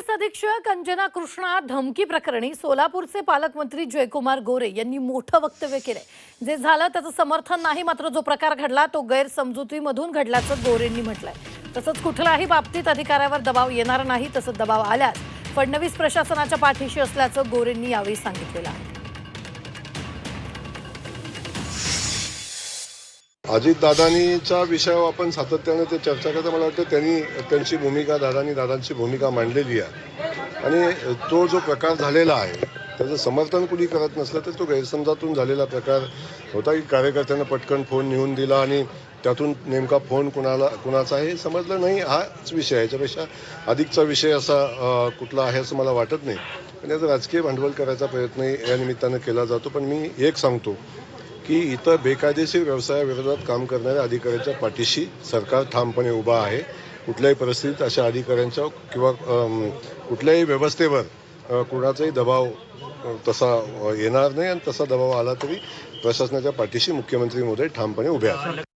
Police अधीक्षक अंजना कृष्णा धमकी प्रकरणी सोलापूरचे पालकमंत्री जयकुमार गोरे यांनी मोठं वक्तव्य केलंय. जे झालं त्याचं समर्थन नाही मात्र जो प्रकार घडला तो गैरसमजुतीमधून घडल्याचं गोरेंनी म्हटलंय. तसंच कुठल्याही बाबतीत अधिकाऱ्यावर दबाव येणार नाही तसं दबाव आल्यास फडणवीस प्रशासनाच्या पाठीशी असल्याचं गोरेंनी यावेळी सांगितलेलं आहे. अजितदादांनीच्या विषयावर आपण सातत्यानं ते चर्चा करता. मला वाटतं त्यांनी त्यांची भूमिका दादानी दादांची भूमिका मांडलेली आहे. आणि तो जो प्रकार झालेला आहे त्याचं समर्थन कुणी करत नसलं तर तो गैरसमजातून झालेला प्रकार होता की कार्यकर्त्यांना पटकन फोन नेऊन दिला आणि त्यातून नेमका फोन कुणाला कुणाचा आहे हे समजलं नाही. हाच विषय आहे. याच्यापेक्षा अधिकचा विषय असा कुठला आहे असं मला वाटत नाही. पण याचं राजकीय भांडवल करायचा प्रयत्न या निमित्तानं केला जातो. पण मी एक सांगतो की इथं बेकायदेशीर व्यवसायाविरोधात काम करणाऱ्या अधिकाऱ्यांच्या पाठीशी सरकार ठामपणे उभा आहे. कुठल्याही परिस्थितीत अशा अधिकाऱ्यांच्या किंवा कुठल्याही व्यवस्थेवर कुणाचाही दबाव तसा येणार नाही आणि तसा दबाव आला तरी प्रशासनाच्या पाठीशी मुख्यमंत्री मोदी ठामपणे उभे आहेत.